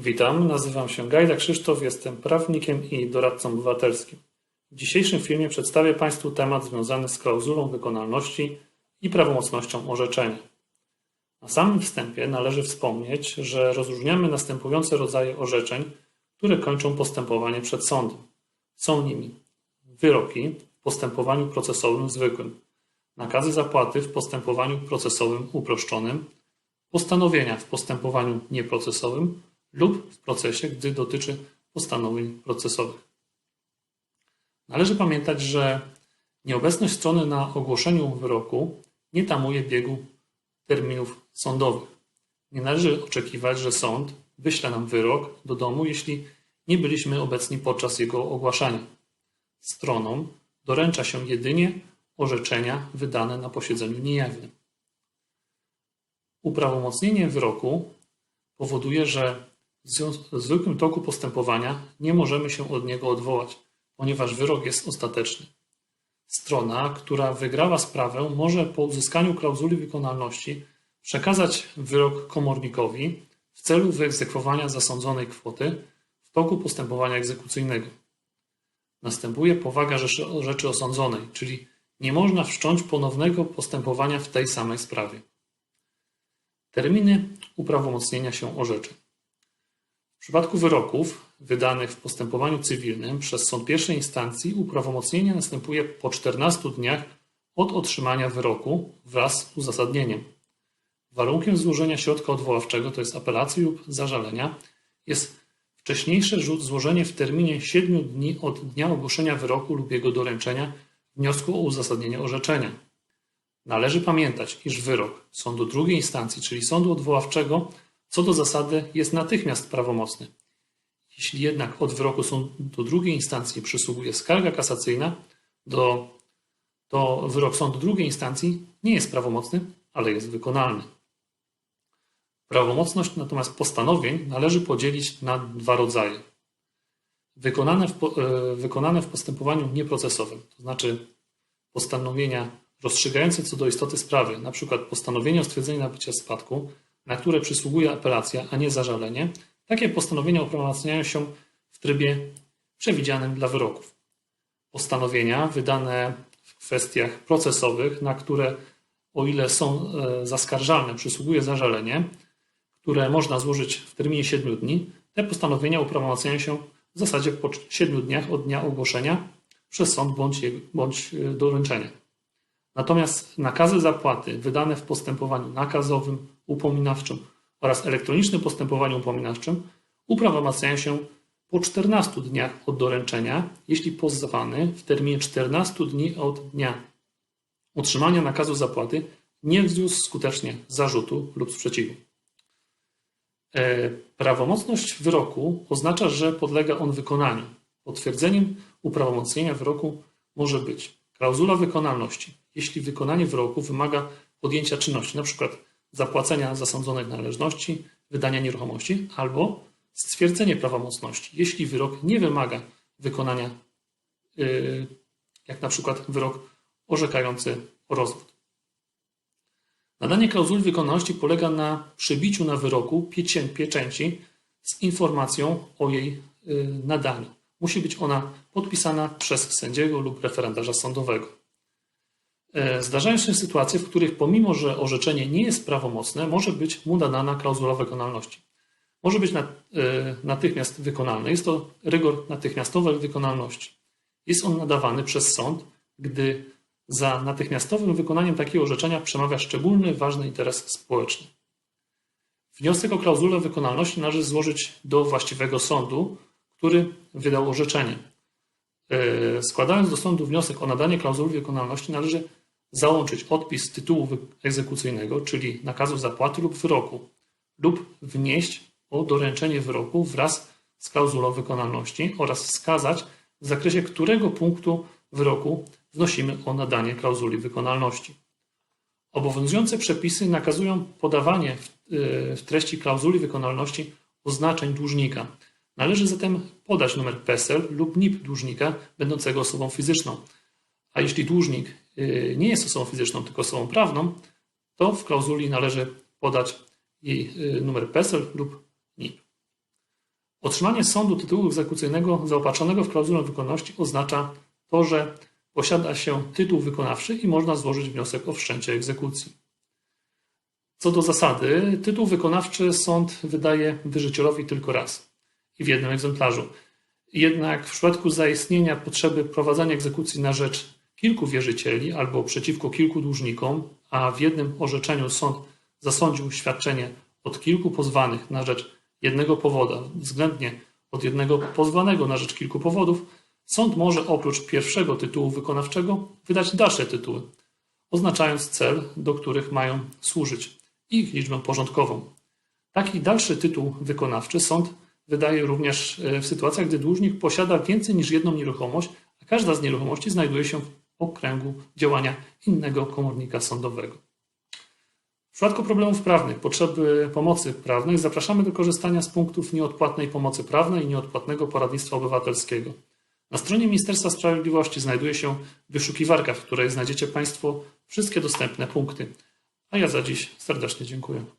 Witam, nazywam się Gajda Krzysztof, jestem prawnikiem i doradcą obywatelskim. W dzisiejszym filmie przedstawię Państwu temat związany z klauzulą wykonalności i prawomocnością orzeczenia. Na samym wstępie należy wspomnieć, że rozróżniamy następujące rodzaje orzeczeń, które kończą postępowanie przed sądem. Są nimi wyroki w postępowaniu procesowym zwykłym, nakazy zapłaty w postępowaniu procesowym uproszczonym, postanowienia w postępowaniu nieprocesowym lub w procesie, gdy dotyczy postanowień procesowych. Należy pamiętać, że nieobecność strony na ogłoszeniu wyroku nie tamuje biegu terminów sądowych. Nie należy oczekiwać, że sąd wyśle nam wyrok do domu, jeśli nie byliśmy obecni podczas jego ogłaszania. Stronom doręcza się jedynie orzeczenia wydane na posiedzeniu niejawnym. Uprawomocnienie wyroku powoduje, że w zwykłym toku postępowania nie możemy się od niego odwołać, ponieważ wyrok jest ostateczny. Strona, która wygrała sprawę, może po uzyskaniu klauzuli wykonalności przekazać wyrok komornikowi w celu wyegzekwowania zasądzonej kwoty w toku postępowania egzekucyjnego. Następuje powaga rzeczy osądzonej, czyli nie można wszcząć ponownego postępowania w tej samej sprawie. Terminy uprawomocnienia się orzeczeń. Przypadku wyroków wydanych w postępowaniu cywilnym przez sąd pierwszej instancji uprawomocnienie następuje po 14 dniach od otrzymania wyroku wraz z uzasadnieniem. Warunkiem złożenia środka odwoławczego, to jest apelacji lub zażalenia, jest wcześniejsze złożenie w terminie 7 dni od dnia ogłoszenia wyroku lub jego doręczenia wniosku o uzasadnienie orzeczenia. Należy pamiętać, iż wyrok sądu drugiej instancji, czyli sądu odwoławczego, co do zasady jest natychmiast prawomocny. Jeśli jednak od wyroku sądu drugiej instancji przysługuje skarga kasacyjna, do, to wyrok sądu drugiej instancji nie jest prawomocny, ale jest wykonalny. Prawomocność natomiast postanowień należy podzielić na dwa rodzaje. Wykonane w, e, wykonane w postępowaniu nieprocesowym, to znaczy postanowienia rozstrzygające co do istoty sprawy, np. postanowienie o stwierdzeniu nabycia spadku, na które przysługuje apelacja, a nie zażalenie, takie postanowienia uprawomacniają się w trybie przewidzianym dla wyroków. Postanowienia wydane w kwestiach procesowych, na które, o ile są e, zaskarżalne, przysługuje zażalenie, które można złożyć w terminie 7 dni, te postanowienia uprawomacniają się w zasadzie po 7 dniach od dnia ogłoszenia przez sąd bądź, bądź e, doręczenia. Natomiast nakazy zapłaty wydane w postępowaniu nakazowym, upominawczym oraz elektronicznym postępowaniu upominawczym uprawomacniają się po 14 dniach od doręczenia, jeśli pozwany w terminie 14 dni od dnia otrzymania nakazu zapłaty nie wzniósł skutecznie zarzutu lub sprzeciwu. E, Prawomocność wyroku oznacza, że podlega on wykonaniu. Potwierdzeniem uprawomocnienia wyroku może być klauzula wykonalności, jeśli wykonanie wyroku wymaga podjęcia czynności, np. zapłacenia zasądzonych należności, wydania nieruchomości, albo stwierdzenie prawomocności, jeśli wyrok nie wymaga wykonania, yy, jak przykład wyrok orzekający o rozwód. Nadanie klauzuli wykonalności polega na przybiciu na wyroku pieczę- pieczęci z informacją o jej y, nadaniu. Musi być ona podpisana przez sędziego lub referendarza sądowego. E, Zdarzają się sytuacje, w których pomimo, że orzeczenie nie jest prawomocne, może być mu nadana klauzula wykonalności. Może być e, natychmiast wykonalny. Jest to rygor natychmiastowej wykonalności. Jest on nadawany przez sąd, gdy za natychmiastowym wykonaniem takiego orzeczenia przemawia szczególny, ważny interes społeczny. Wniosek o klauzulę wykonalności należy złożyć do właściwego sądu, który wydał orzeczenie. E, Składając do sądu wniosek o nadanie klauzuli wykonalności, należy załączyć odpis tytułu egzekucyjnego, czyli nakazu zapłaty lub wyroku, lub wnieść o doręczenie wyroku wraz z klauzulą wykonalności oraz wskazać, w zakresie którego punktu wyroku wnosimy o nadanie klauzuli wykonalności. Obowiązujące przepisy nakazują podawanie w, w treści klauzuli wykonalności oznaczeń dłużnika. Należy zatem podać numer PESEL lub NIP dłużnika będącego osobą fizyczną. A jeśli dłużnik y, nie jest osobą fizyczną, tylko osobą prawną, to w klauzuli należy podać jej y, numer PESEL lub NIP. Otrzymanie sądu tytułu egzekucyjnego zaopatrzonego w klauzulę wykonności oznacza to, że posiada się tytuł wykonawczy i można złożyć wniosek o wszczęcie egzekucji. Co do zasady, tytuł wykonawczy sąd wydaje wierzycielowi tylko raz i w jednym egzemplarzu. Jednak w przypadku zaistnienia potrzeby prowadzenia egzekucji na rzecz kilku wierzycieli albo przeciwko kilku dłużnikom, a w jednym orzeczeniu sąd zasądził świadczenie od kilku pozwanych na rzecz jednego powoda, względnie od jednego pozwanego na rzecz kilku powodów, sąd może oprócz pierwszego tytułu wykonawczego wydać dalsze tytuły, oznaczając cel, do których mają służyć, i ich liczbę porządkową. Taki dalszy tytuł wykonawczy sąd wydaje również e, w sytuacjach, gdy dłużnik posiada więcej niż jedną nieruchomość, a każda z nieruchomości znajduje się w okręgu działania innego komornika sądowego. W przypadku problemów prawnych, potrzeby pomocy prawnej, zapraszamy do korzystania z punktów nieodpłatnej pomocy prawnej i nieodpłatnego poradnictwa obywatelskiego. Na stronie Ministerstwa Sprawiedliwości znajduje się wyszukiwarka, w której znajdziecie Państwo wszystkie dostępne punkty. A ja za dziś serdecznie dziękuję.